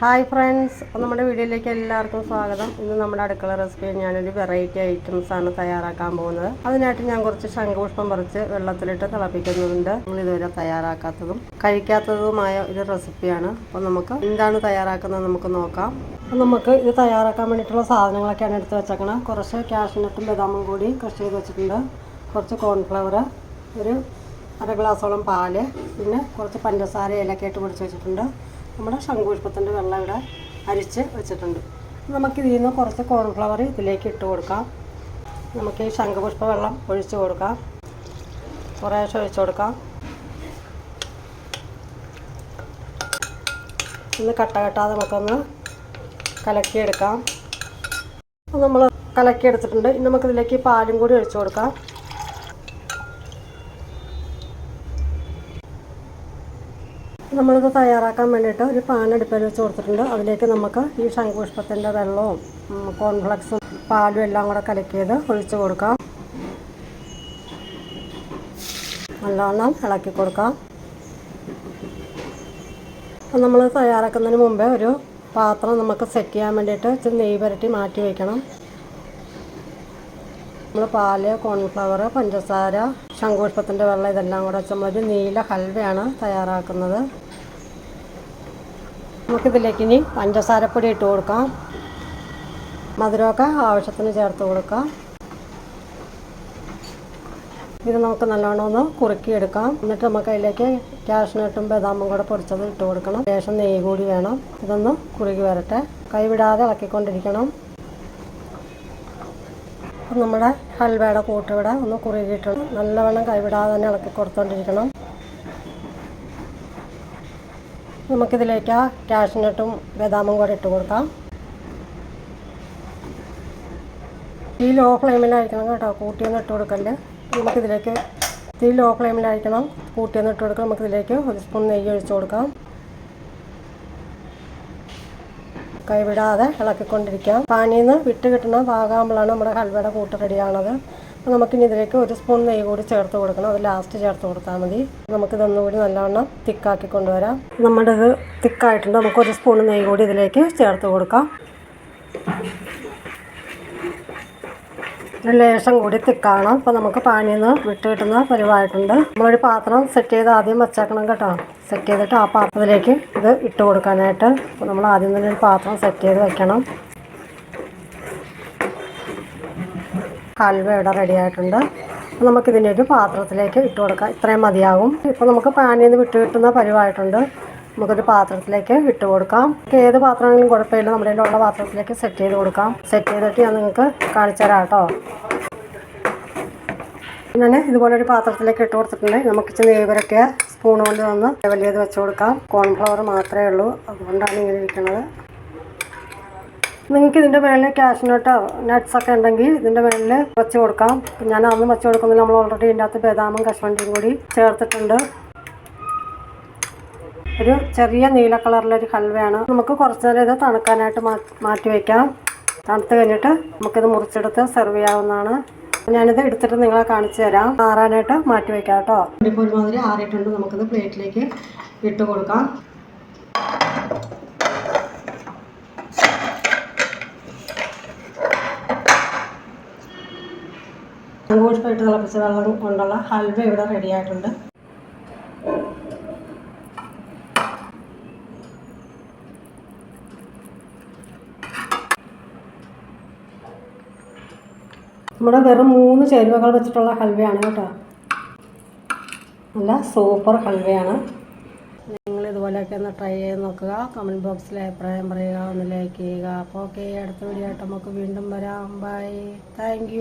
Hi friends നമ്മുടെ വീഡിയോയിലേക്ക് എല്ലാവർക്കും സ്വാഗതം. ഇന്ന് നമ്മുടെ അടുക്കള റെസിപ്പി ഞാനൊരു വെറൈറ്റി ഐറ്റംസ് ആണ് തയ്യാറാക്കാൻ പോകുന്നത്. അതിനായിട്ട് ഞാൻ കുറച്ച് ശംഖുപുഷ്പം പറിച്ച് വെള്ളത്തിലിട്ട് തിളപ്പിക്കുന്നുണ്ട് നമ്മൾ ഇതുവരെ തയ്യാറാക്കാത്തതും കഴിക്കാത്തതുമായ ഒരു റെസിപ്പിയാണ്. അപ്പോൾ നമുക്ക് എന്താണ് തയ്യാറാക്കുന്നത് നമുക്ക് നോക്കാം. നമുക്ക് ഇത് തയ്യാറാക്കാൻ വേണ്ടിയിട്ടുള്ള സാധനങ്ങളൊക്കെയാണ് എടുത്ത് വെച്ചേക്കണം. കുറച്ച് കാഷ്നട്ടും ബദാമും കൂടി കൃഷി ചെയ്ത് വെച്ചിട്ടുണ്ട്. കുറച്ച് കോൺഫ്ലവർ ഒരു അര ഗ്ലാസോളം പാൽ പിന്നെ കുറച്ച് പഞ്ചസാര ഇലക്കായിട്ട് പൊടിച്ച് വെച്ചിട്ടുണ്ട്. നമ്മുടെ ശംഖുപുഷ്പത്തിന്റെ വെള്ളം ഇവിടെ അരിച്ച് വെച്ചിട്ടുണ്ട്. നമുക്ക് ഇതിൽ നിന്ന് കുറച്ച് കോൺഫ്ലവർ ഇതിലേക്ക് ഇട്ട് കൊടുക്കാം. നമുക്ക് ഈ ശംഖുപുഷ്പ വെള്ളം ഒഴിച്ച് കൊടുക്കാം. കുറേശ്ശെ ഒഴിച്ച് കൊടുക്കാം. ഒന്ന് കട്ട കെട്ടാതെ നമുക്കൊന്ന് കലക്കിയെടുക്കാം. നമ്മൾ കലക്കിയെടുത്തിട്ടുണ്ട്. ഇനി നമുക്കിതിലേക്ക് പാലും കൂടി ഒഴിച്ചു കൊടുക്കാം. നമ്മളിത് തയ്യാറാക്കാൻ വേണ്ടിയിട്ട് ഒരു പാൻ അടുപ്പിൽ വെച്ച് കൊടുത്തിട്ടുണ്ട്. അതിലേക്ക് നമുക്ക് ഈ ശംഖുപുഷ്പത്തിന്റെ വെള്ളവും കോൺഫ്ലക്സും പാലും എല്ലാം കൂടെ കലക്കിയത് ഒഴിച്ചു കൊടുക്കാം. നല്ലവണ്ണം ഇളക്കി കൊടുക്കാം. അപ്പം നമ്മൾ തയ്യാറാക്കുന്നതിന് മുമ്പേ ഒരു പാത്രം നമുക്ക് സെറ്റ് ചെയ്യാൻ വേണ്ടിയിട്ട് ഇച്ചിരി നെയ്യ് പുരട്ടി മാറ്റി വയ്ക്കണം നമ്മൾ പാൽ കോൺഫ്ലവർ പഞ്ചസാര ശംഖുപുഷ്പത്തിന്റെ വെള്ളം ഇതെല്ലാം കൂടെ വെച്ച് നീല ഹൽവയാണ് തയ്യാറാക്കുന്നത്. നമുക്കിതിലേക്ക് ഇനി പഞ്ചസാരപ്പൊടി ഇട്ട് കൊടുക്കാം. മധുരമൊക്കെ ആവശ്യത്തിന് ചേർത്ത് കൊടുക്കാം. ഇത് നമുക്ക് നല്ലോണം ഒന്ന് കുറുക്കിയെടുക്കാം. എന്നിട്ട് നമുക്ക് അതിലേക്ക് കാഷ്നട്ടും ബദാമും കൂടെ പൊടിച്ചത് ഇട്ട് കൊടുക്കണം. ശേഷം നെയ്യ് കൂടി വേണം. ഇതൊന്ന് കുറുകി വരട്ടെ. കൈവിടാതെ ഇളക്കിക്കൊണ്ടിരിക്കണം. അപ്പം നമ്മുടെ ഹൽവയുടെ കൂട്ട് ഇവിടെ ഒന്ന് കുറുകിയിട്ടുണ്ട്. നല്ലവണ്ണം കൈവിടാതെ തന്നെ ഇളക്കി കൊടുത്തോണ്ടിരിക്കണം. നമുക്കിതിലേക്ക് ആ കാഷ്നട്ടും ബദാമും കൂടെ ഇട്ട് കൊടുക്കാം. ഈ ലോ ഫ്ലെയിമിലായിരിക്കണം കേട്ടോ കൂട്ടിയൊന്നും ഇട്ട് കൊടുക്കല്ലേ നമുക്കിതിലേക്ക് ഈ ലോ ഫ്ലെയിമിലായിരിക്കണം കൂട്ടിയൊന്നും ഇട്ട് കൊടുക്കാം നമുക്കിതിലേക്ക് ഒരു സ്പൂൺ നെയ്യ് ഒഴിച്ച് കൊടുക്കാം. കൈവിടാതെ ഇളക്കിക്കൊണ്ടിരിക്കാം. പാനിയിൽ നിന്ന് വിട്ട് കിട്ടുന്ന പാകാകുമ്പോഴാണ് നമ്മുടെ ഹൽവയുടെ കൂട്ട് റെഡിയാണത്. അപ്പോൾ നമുക്കിനി ഇതിലേക്ക് ഒരു സ്പൂൺ നെയ്യ് കൂടി ചേർത്ത് കൊടുക്കണം. അത് ലാസ്റ്റ് ചേർത്ത് കൊടുത്താൽ മതി. നമുക്കിതൊന്നുകൂടി നല്ലവണ്ണം തിക്കാക്കി കൊണ്ടുവരാം. നമ്മുടെ ഇത് തിക്കായിട്ടുണ്ട് നമുക്കൊരു സ്പൂൺ നെയ്യ് കൂടി ഇതിലേക്ക് ചേർത്ത് കൊടുക്കാം. ലേശം കൂടി തിക്കാണ്. അപ്പോൾ നമുക്ക് പാനിയിൽ നിന്ന് വിട്ട് കിട്ടുന്ന പരിവായിട്ടുണ്ട്. നമ്മളൊരു പാത്രം സെറ്റ് ചെയ്ത് ആദ്യം വെച്ചേക്കണം കേട്ടോ. സെറ്റ് ചെയ്തിട്ട് ആ പാത്രത്തിലേക്ക് ഇത് ഇട്ട് കൊടുക്കാനായിട്ട്. അപ്പോൾ നമ്മൾ ആദ്യം തന്നെ ഒരു പാത്രം സെറ്റ് ചെയ്ത് വെക്കണം. ഹൽവ ഇവിടെ റെഡി ആയിട്ടുണ്ട്. അപ്പോൾ നമുക്കിതിന്റെ ഒരു പാത്രത്തിലേക്ക് ഇട്ട് കൊടുക്കാം. ഇത്രയും മതിയാകും ഇപ്പോൾ നമുക്ക് പാനിൽ നിന്ന് വിട്ട് കിട്ടുന്ന പരിവായിട്ടുണ്ട്. നമുക്കൊരു പാത്രത്തിലേക്ക് ഇട്ട് കൊടുക്കാം. ഏത് പാത്രമാണെങ്കിലും കുഴപ്പമില്ല. നമ്മുടെ ഉള്ള പാത്രത്തിലേക്ക് സെറ്റ് ചെയ്ത് കൊടുക്കാം. സെറ്റ് ചെയ്തിട്ട് ഞാൻ നിങ്ങൾക്ക് കാണിച്ചു തരാം കേട്ടോ. ഞാൻ ഇതുപോലെ ഒരു പാത്രത്തിലേക്ക് ഇട്ട് കൊടുത്തിട്ടുണ്ട്. നമുക്ക് ഇച്ചിരി നെയ്വരൊക്കെ സ്പൂൺ കൊണ്ട് വന്ന് വലിയത് വെച്ച് കൊടുക്കാം. കോൺഫ്ലവർ മാത്രമേ ഉള്ളൂ. അതുകൊണ്ടാണ് ഇങ്ങനെ ഇരിക്കുന്നത്. നിങ്ങൾക്ക് ഇതിന്റെ മേളിൽ കാഷ്നട്ടോ നട്ട്സ് ഒക്കെ ഉണ്ടെങ്കിൽ ഇതിന്റെ മേളിൽ വെച്ച് കൊടുക്കാം. ഞാൻ അന്ന് വെച്ച് കൊടുക്കുന്നില്ല. നമ്മൾ ഓൾറെഡി ഇതിന്റെ അകത്ത് ബദാമും കശുവണ്ടിയും കൂടി ചേർത്തിട്ടുണ്ട്. ഒരു ചെറിയ നീല കളറിലൊരു ഹൽവയാണ്. നമുക്ക് കുറച്ച് നേരം ഇത് തണുക്കാനായിട്ട് മാറ്റി വയ്ക്കാം തണുത്ത് കഴിഞ്ഞിട്ട് നമുക്കിത് മുറിച്ചെടുത്ത് സെർവ് ചെയ്യാവുന്നതാണ്. ഞാനിത് എടുത്തിട്ട് നിങ്ങളെ കാണിച്ചു തരാം. ആറാനായിട്ട് മാറ്റി വയ്ക്കാം കേട്ടോ. ഇപ്പോൾ ഒരുമാതിരി ആറിയിട്ടുണ്ട് നമുക്കിത് പ്ലേറ്റിലേക്ക് ഇട്ട് കൊടുക്കാം. സന്തോഷമായിട്ട് തിളപ്പിച്ച വെള്ളം കൊണ്ടുള്ള ഹൽവ ഇവിടെ റെഡി നമ്മുടെ വെറും മൂന്ന് ചേരുവകൾ വെച്ചിട്ടുള്ള ഹൽവയാണ് കേട്ടോ. നല്ല സൂപ്പർ ഹൽവയാണ്. നിങ്ങൾ ഇതുപോലെയൊക്കെ ഒന്ന് ട്രൈ ചെയ്ത് നോക്കുക. കമന്റ് ബോക്സിൽ അഭിപ്രായം പറയുക. ഒന്ന് ലൈക്ക് ചെയ്യുക. അപ്പോൾ ഓക്കെ അടുത്ത വീഡിയോ ആയിട്ട് നമുക്ക് വീണ്ടും വരാം. ബൈ. താങ്ക്